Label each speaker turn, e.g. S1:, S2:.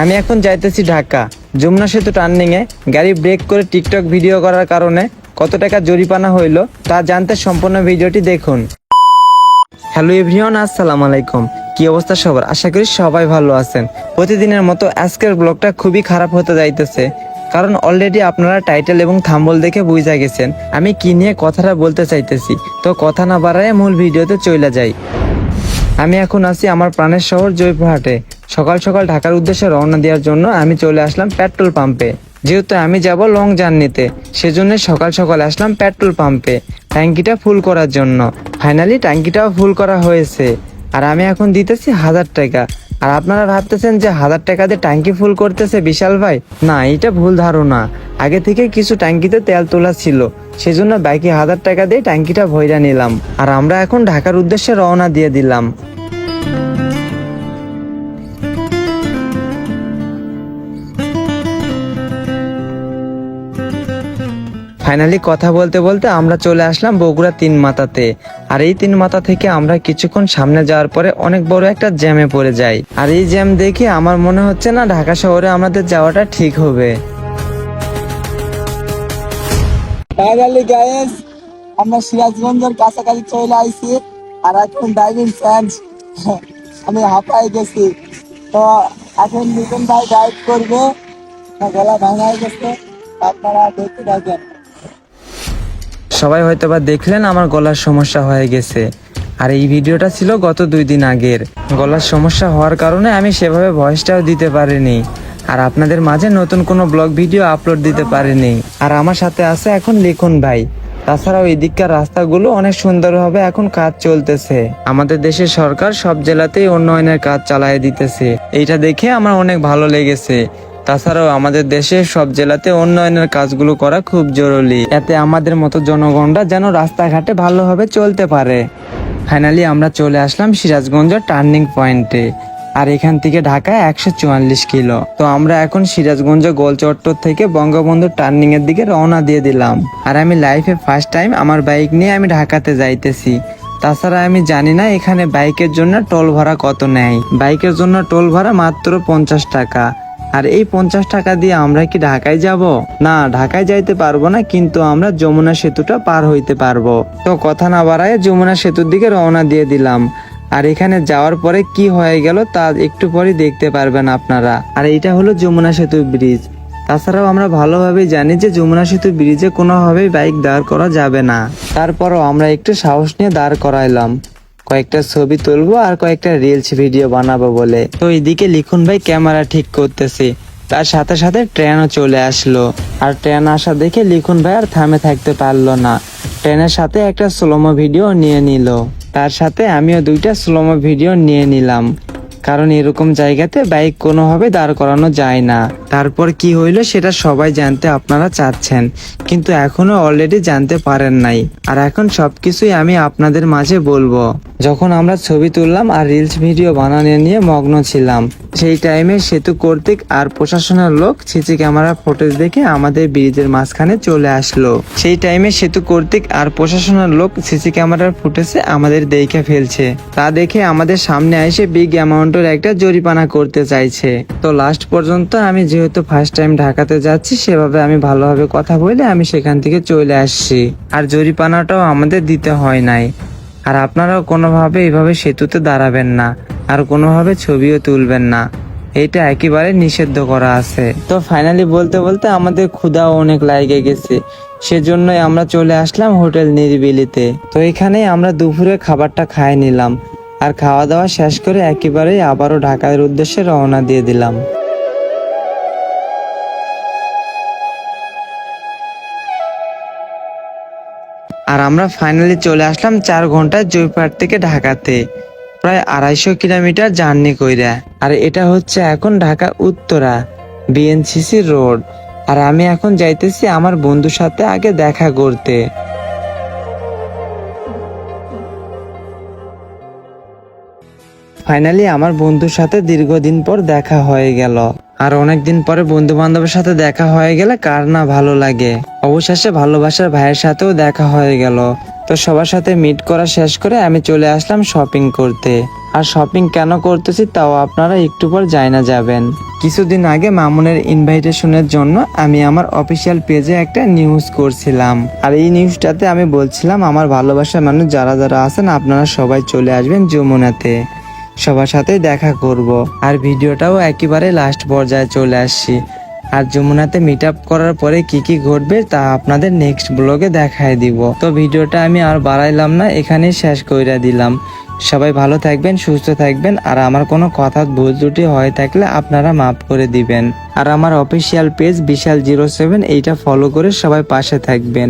S1: আমি এখন যাইতেছি ঢাকা। যমুনা সেতু টার্নিং এ গাড়ি ব্রেক করে টিকটক ভিডিও করার কারণে কত টাকা জরিপানা হইল তা জানতে সম্পূর্ণ ভিডিওটি দেখুন। হ্যালো এভরিওয়ান আসসালামু আলাইকুম। কি অবস্থা সবার? আশা করি সবাই ভালো আছেন। প্রতিদিনের মতো আজকের ব্লগটা খুবই খারাপ হতে যাইতেছে। কারণ অলরেডি আপনারা টাইটেল এবং থাম্বল দেখে বুঝা গেছেন। আমি কি নিয়ে কথাটা বলতে চাইতেছি? তো কথা না বাড়ায় মূল ভিডিওতে চলে যাই। আমি এখন আছি আমার প্রাণের শহর জয়পুরহাটে। সকাল সকাল ঢাকার উদ্দেশ্যে রওনা দেওয়ার জন্য আমি চলে আসলাম পেট্রোল পাম্পে। যেহেতু আমি যাব লং জার্নিতে সেজন্য সকাল সকাল আসলাম পেট্রোল পাম্পে, ট্যাঙ্কিটা ফুল করার জন্য। ফাইনালি ট্যাঙ্কিটাও ফুল করা হয়েছে। আর আমি এখন দিতেছি হাজার টাকা। আর আপনারা ভাবতেছেন যে হাজার টাকা দিয়ে ট্যাঙ্কি ফুল করতেছে বিশাল ভাই? না এটা ভুল ধারণা। আগে থেকে কিছু ট্যাঙ্কিতে তেল তোলা ছিল। সেজন্য বাইকে হাজার টাকা দিয়ে ট্যাঙ্কিটা ভইরা নিলাম। আর আমরা এখন ঢাকার উদ্দেশ্যে রওনা দিয়ে দিলাম। ফাইনালি কথা বলতে বলতে আমরা চলে আসলাম বগুড়া তিন মাথাতে। আর এই তিন মাথা থেকে আমরা কিছুক্ষণ সামনে যাওয়ার পরে অনেক বড় একটা জ্যামে পড়ে যাই। আর এই জ্যাম দেখে আমার মনে হচ্ছে না ঢাকা শহরে আমাদের যাওয়াটা ঠিক হবে।
S2: ফাইনালি গাইস আমরা সিরাজগঞ্জের কাছাকাছি চলে আইছি। আর এখন ড্রাইভিং চান্স আমি হাঁপাই গেছি। তো এখন নিতিন ভাই গাইড করবে। গলা ভাঙা গেছে। আপনারা দেখতে থাকেন।
S1: সবাই হয়তো বা দেখলেন আমার গলার সমস্যা হয়ে গেছে। আর এই ভিডিওটা ছিল গত দুই দিন আগের। গলার সমস্যা হওয়ার কারণে আমি সেভাবে ভয়েসটাও দিতে পারিনি। আর আপনাদের মাঝে নতুন কোনো ব্লগ ভিডিও আপলোড দিতে পারিনি। আর আমার সাথে আছে এখন লিখুন ভাই। তাছাড়াও এই দিককার রাস্তাগুলো অনেক সুন্দরভাবে এখন কাজ চলতেছে। আমাদের দেশের সরকার সব জেলাতেই উন্নয়নের কাজ চালিয়ে দিতেছে। এইটা দেখে আমার অনেক ভালো লেগেছে। তাছাড়াও আমাদের দেশে সব জেলাতে উন্নয়নের কাজগুলো করা খুব জরুরি। এতে আমাদের মতো জনগণরা যেন রাস্তাঘাটে ভালোভাবে চলতে পারে। ফাইনালি আমরা চলে আসলাম সিরাজগঞ্জ টার্নিং পয়েন্টে আর এখান থেকে ঢাকায় একশো চুয়াল্লিশ কিলো। তো আমরা এখন সিরাজগঞ্জ গোলচট্টর থেকে বঙ্গবন্ধু টার্নিং এর দিকে রওনা দিয়ে দিলাম। আর আমি লাইফে ফার্স্ট টাইম আমার বাইক নিয়ে আমি ঢাকাতে যাইতেছি। তাছাড়া আমি জানি না এখানে বাইকের জন্য টোল ভাড়া কত নেয়। বাইকের জন্য টোল ভাড়া মাত্র পঞ্চাশ টাকা। আর এই পঞ্চাশ টাকা দিয়ে আমরা কি ঢাকায় যাব? না, ঢাকায় যাইতে পারব না, কিন্তু আমরা যমুনা সেতুটা পার হইতে পারব। তো কথা না বাড়ায় যমুনা সেতুর দিকে রওনা দিয়ে দিলাম। আর এখানে যাওয়ার পরে কি হয়ে গেল তা একটু পরে দেখতে পারবেন আপনারা। আর এটা হলো যমুনা সেতু ব্রিজ। তাছাড়াও আমরা ভালোভাবে জানি যে যমুনা সেতু ব্রিজে কোনোভাবেই বাইক দাঁড় করা যাবে না। তারপরও আমরা একটু সাহস নিয়ে দাঁড় করাইলাম। কয়েকটা ছবি তুলবো আর কয়েকটা রিলস ভিডিও বানাবো বলে। তো এইদিকে লিখুন ভাই ক্যামেরা ঠিক করতেছে। তার সাথে সাথে ট্রেনও চলে আসলো। আর ট্রেন আসা দেখে লিখুন ভাই, আর থামে থাকতে পারল না। ট্রেনের সাথে একটা স্লোমো ভিডিও নিয়ে নিল। তার সাথে আমিও দুইটা স্লোমো ভিডিও নিয়ে নিলাম। কারণ এরকম জায়গাতে বাইক কোনোভাবে দাঁড় করানো যায় না। তারপর কি হইল সেটা সবাই জানতে আপনারা চাচ্ছেন, কিন্তু এখনও অলরেডি জানতে পারেন নাই। আর এখন সবকিছুই আমি আপনাদের মাঝে বলব। যখন আমরা ছবি তুললাম আর রিলস ভিডিও বানানো নিয়ে মগ্ন ছিলাম, সেই টাইমে সেতু কর্তৃক আর প্রশাসনের লোক সিসি ক্যামেরা ফুটেজ দেখে আমাদের ব্রিজের মাঝখানে চলে আসলো। সেই টাইমে সেতু কর্তৃক আর প্রশাসনের লোক সিসি ক্যামেরার ফুটেজে আমাদের দেখে ফেলছে। তা দেখে আমাদের সামনে এসে বিগ অ্যামাউন্টের একটা জরিমানা করতে চাইছে। তো লাস্ট পর্যন্ত আমি যেহেতু ফার্স্ট টাইম ঢাকাতে যাচ্ছি, সেভাবে আমি ভালোভাবে কথা বলে আমি সেখান থেকে চলে আসছি। আর জরিপানাটাও আমাদের দিতে হয় নাই। আর আপনারাও কোনোভাবে এইভাবে সেতুতে দাঁড়াবেন না, আর কোনোভাবে ছবিও তুলবেন না। এটা একেবারে নিষিদ্ধ করা আছে। তো ফাইনালি বলতে বলতে আমাদের ক্ষুধাও অনেক লাগে গেছে। সেজন্যই আমরা চলে আসলাম হোটেল নিরিবিলিতে। তো এখানেই আমরা দুপুরে খাবারটা খাই নিলাম। আর খাওয়া দাওয়া শেষ করে একেবারেই আবারও ঢাকার উদ্দেশ্যে রওনা দিয়ে দিলাম। আর আমরা ফাইনালি চলে আসলাম চার ঘণ্টা জয়পাট থেকে ঢাকাতে। প্রায় আড়াইশো কিলোমিটার জার্নি কইরা। আর এটা হচ্ছে এখন ঢাকা উত্তরা বিএনসিসি রোড আর আমি এখন যাইতেছি আমার বন্ধুর সাথে আগে দেখা করতে। ফাইনালি আমার বন্ধুর সাথে দীর্ঘদিন পর দেখা হয়ে গেল। আর অনেকদিন পরে বন্ধু বান্ধবের সাথে দেখা হয়ে গেলে কার না ভালো লাগে। অবশেষে ভালোবাসার ভাইয়ের সাথেও দেখা হয়ে গেল। তো সবার সাথে মিট করা শেষ করে আমি চলে আসলাম শপিং করতে। আর শপিং কেন করতেছি তাও আপনারা একটু পর জানা যাবেন। কিছুদিন আগে মামুনের ইনভাইটেশনের জন্য আমি আমার অফিসিয়াল পেজে একটা নিউজ করছিলাম। আর এই নিউজটাতে আমি বলছিলাম, আমার ভালোবাসার মানুষ যারা যারা আছেন, আপনারা সবাই চলে আসবেন যমুনাতে। সবার সাথে দেখা করব। আর ভিডিওটাও একেবারে লাস্ট পর্যায়ে চলে আসছি। আর যমুনাতে মিট আপ করার পরে কি কি ঘটবে তা আপনাদের নেক্সট ব্লগে দেখায় দিব। তো ভিডিওটা আমি আর বাড়াইলাম না, এখানেই শেষ কইরা দিলাম। সবাই ভালো থাকবেন, সুস্থ থাকবেন, আর আমার কোনো কথা ভুল ত্রুটি হয়ে থাকলে আপনারা মাফ করে দিবেন। আর আমার official page Bishal zero seven এইটা ফলো করে সবাই পাশে থাকবেন।